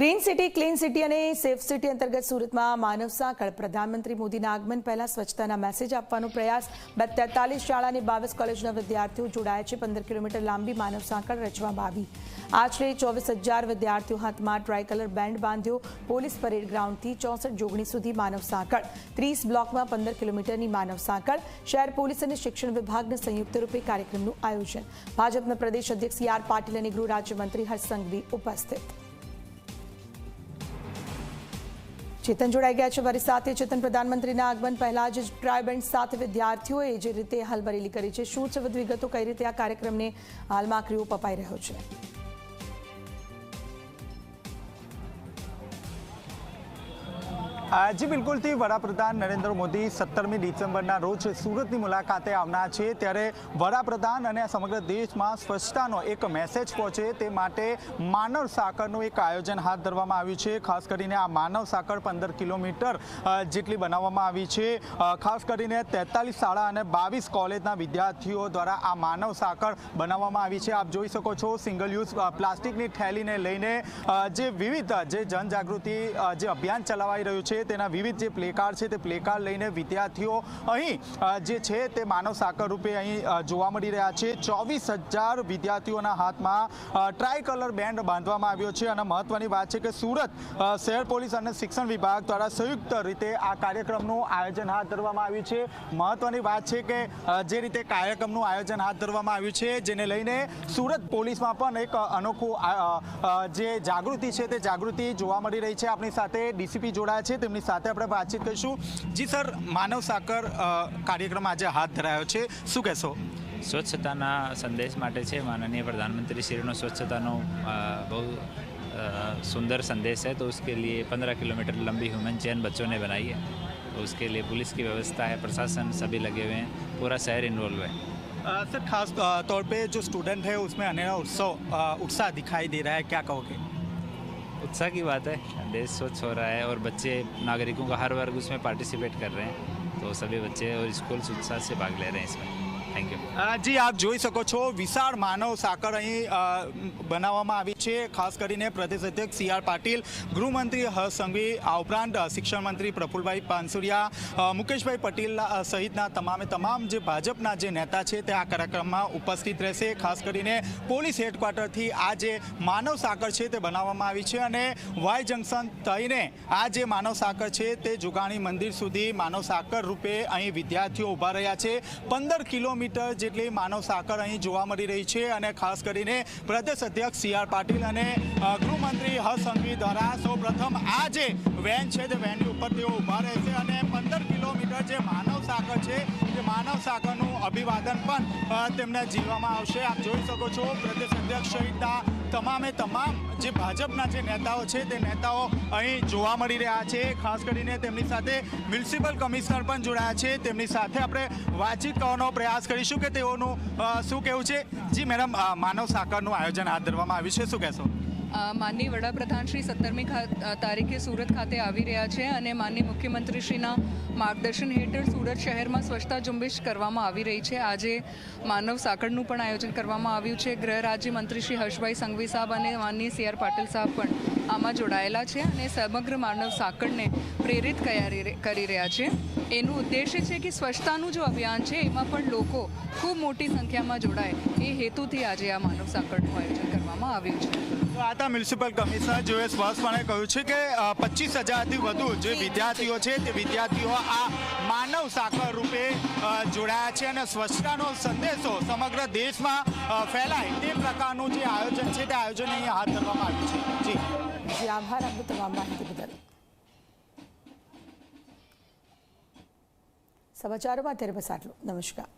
Green city, clean city અને safe city અંતર્ગત સુરતમાં માનવ સાંકળ પ્રધાનમંત્રી મોદીના આગમન પહેલા સ્વચ્છતાના મેસેજ આપવાનો પ્રયાસ. તેતાલીસ શાળા અને બાવીસ કોલેજના વિદ્યાર્થીઓ જોડાયા છે. પંદર કિલોમીટર લાંબી માનવ સાંકળ રચવામાં આવી. આશરે ચોવીસ હજાર વિદ્યાર્થીઓ હાથમાં ટ્રાયકલર બેન્ડ બાંધ્યો. પોલીસ પરેડ ગ્રાઉન્ડથી ચોસઠ જોગણી સુધી માનવ સાંકળ ત્રીસ બ્લોકમાં પંદર કિલોમીટરની માનવ સાંકળ શહેર પોલીસ અને શિક્ષણ વિભાગના સંયુક્ત રૂપે કાર્યક્રમનું આયોજન. ભાજપના પ્રદેશ અધ્યક્ષ સી પાટીલ અને ગૃહ રાજ્યમંત્રી હર્ષ સંઘવી ઉપસ્થિત. ચેતન જોડાઈ ગયા છે. મારી સાથે ચેતન પ્રધાનમંત્રીના આગમન પહેલા જ ટ્રાય બેન્ડ સાથે વિદ્યાર્થીઓએ જે રીતે હલબરેલી કરી છે. શું છે વધુ વિગતો? કઈ રીતે આ કાર્યક્રમને હાલમાં આખરી ઓપ અપાઈ રહ્યો છે? જી બિલકુલથી વડાપ્રધાન નરેન્દ્ર મોદી સત્તરમી ડિસેમ્બરના રોજ સુરતની મુલાકાતે આવનાર છે. ત્યારે વડાપ્રધાન અને સમગ્ર દેશમાં સ્વચ્છતાનો એક મેસેજ પહોંચે તે માટે માનવ સાંકળનું એક આયોજન હાથ ધરવામાં આવ્યું છે. ખાસ કરીને આ માનવ સાંકળ પંદર કિલોમીટર જેટલી બનાવવામાં આવી છે. ખાસ કરીને તેતાલીસ શાળા અને બાવીસ કોલેજના વિદ્યાર્થીઓ દ્વારા આ માનવ સાંકળ બનાવવામાં આવી છે. આપ જોઈ શકો છો સિંગલ યુઝ પ્લાસ્ટિકની થેલીને લઈને જે વિવિધ, જે જનજાગૃતિ જે અભિયાન ચલાવાઈ રહ્યું છે તેના વિવિધ જે પ્લેકાર્ડ છે તે પ્લેકાર્ડ લઈને વિદ્યાર્થીઓ અહીં જે છે તે માનવ સાકર રૂપે અહીં જોવા મળી રહ્યા છે. ચોવીસ હજાર વિદ્યાર્થીઓના હાથમાં ટ્રાય કલર બેન્ડ બાંધવામાં આવ્યો છે અને મહત્વની વાત છે કે સુરત શહેર પોલીસ અને શિક્ષણ વિભાગ દ્વારા સંયુક્ત રીતે આ કાર્યક્રમનું આયોજન હાથ ધરવામાં આવ્યું છે. મહત્વની વાત છે કે જે રીતે કાર્યક્રમનું આયોજન હાથ ધરવામાં આવ્યું છે, જેને લઈને સુરત પોલીસમાં પણ એક અનોખું જે જાગૃતિ છે તે જાગૃતિ જોવા મળી રહી છે. આપણી સાથે ડીસીપી જોડાયા છે. તેમની સાથે આપણે વાતચીત કરીશું જી સર માનવ સાકર કાર્યક્રમ આજે હાથ ધરાયો છે શું કહેશો સ્વચ્છતાના સંદેશ માટે છે માનનીય પ્રધાનમંત્રીશ્રીનો સ્વચ્છતાનો બહુ सुंदर संदेश है तो उसके लिए पंद्रह किलोमीटर लंबी ह्यूमन चेन बच्चों ने बनाई है तो उसके लिए पुलिस की व्यवस्था है प्रशासन सभी लगे हुए हैं पूरा शहर इन्वॉल्व है आ, सर खास तौर पे जो स्टूडेंट है उसमें अनेरा उत्सव उत्साह दिखाई दे रहा है क्या कहोगे उत्साह की बात है देश स्वच्छ हो रहा है और बच्चे नागरिकों का हर वर्ग उसमें पार्टिसिपेट कर रहे हैं तो सभी बच्चे और स्कूल उत्साह से भाग ले रहे हैं इसमें થેન્ક જી, આપ જોઈ શકો છો, વિશાળ માનવ સાકર અહીં બનાવવામાં આવી છે. ખાસ કરીને પ્રદેશ અધ્યક્ષ સી આર પાટીલ, ગૃહમંત્રી હર્ષ સંઘવી, આ ઉપરાંત શિક્ષણ મંત્રી પ્રફુલભાઈ પાનસુરિયા મુકેશભાઈ પટેલ સહિતના તમામે તમામ જે ભાજપના જે નેતા છે તે આ કાર્યક્રમમાં ઉપસ્થિત રહેશે. ખાસ કરીને પોલીસ હેડક્વાર્ટરથી આ જે માનવ સાકર છે તે બનાવવામાં આવી છે અને વાય જંકશન થઈને આ જે માનવ સાકર છે તે જુગાણી મંદિર સુધી માનવ સાકર રૂપે અહીં વિદ્યાર્થીઓ ઊભા રહ્યા છે. પંદર કિલોમીટર જેટલી માનવ સાંકળ અહીં જોવા મળી રહી છે અને ખાસ કરીને પ્રદેશ અધ્યક્ષ સી આર પાટીલ અને ગૃહમંત્રી હર્ષ સંઘવી દ્વારા સૌપ્રથમ આ જે વેન છે, તે વેનની ઉપર તેઓ ઊભા રહેશે અને પંદર જે માનવ સાગર છે તે માનવ સાગરનું અભિવાદન પણ તેમને જીવવામાં આવશે. આપ જોઈ શકો છો, પ્રદેશ અધ્યક્ષ સહિતના તમામે તમામ જે ભાજપના જે નેતાઓ છે, તે નેતાઓ અહીં જોવા મળી રહ્યા છે. ખાસ કરીને તેમની સાથે મ્યુનિસિપલ કમિશનર પણ જોડાયા છે. તેમની સાથે આપણે વાતચીત કરવાનો પ્રયાસ કરીશું કે તેઓનું શું કહેવું છે? જી, મેડમ માનવ સાકરનું આયોજન હાથ ધરવામાં આવ્યું છે. શું કહેશો? માનનીય વડાપ્રધાન શ્રી સત્તરમી તારીખે સુરત ખાતે આવી રહ્યા છે અને માનનીય મુખ્યમંત્રીશ્રીના માર્ગદર્શન હેઠળ સુરત શહેરમાં સ્વચ્છતા ઝુંબેશ કરવામાં આવી રહી છે. આજે માનવ સાંકળનું પણ આયોજન કરવામાં આવ્યું છે. ગૃહ રાજ્યમંત્રી શ્રી હર્ષભાઈ સંઘવી સાહેબ અને માનનીય સી આર પાટીલ સાહેબ પણ આમાં જોડાયેલા છે અને સમગ્ર માનવ સાંકળને પ્રેરિત કરી રહ્યા છે. એનું ઉદ્દેશ્ય છે કે સ્વચ્છતાનું જો અભિયાન છે, એમાં પણ લોકો ખૂબ મોટી સંખ્યામાં જોડાય. એ હેતુથી આજે આ માનવ સાંકળનું આયોજન કરવામાં આવ્યું છે. તો આ તા મ્યુનિસિપલ કમિશનર જોએ સ્પષ્ટપણે કહ્યું છે કે પચીસ હજારથી વધુ જે વિદ્યાર્થીઓ છે તે વિદ્યાર્થીઓ આ માનવ સાંકળ રૂપે જોડાયા છે અને સ્વચ્છતાનો સંદેશો સમગ્ર દેશમાં ફેલાય તે પ્રકારનું જે આયોજન છે તે આયોજન અહીંયા હાથ ધરવામાં આવ્યું છે. જી, આભાર. આપનો તમામ માહિતી બદલ. સમાચારોમાં અત્યારે બસ આટલું. નમસ્કાર.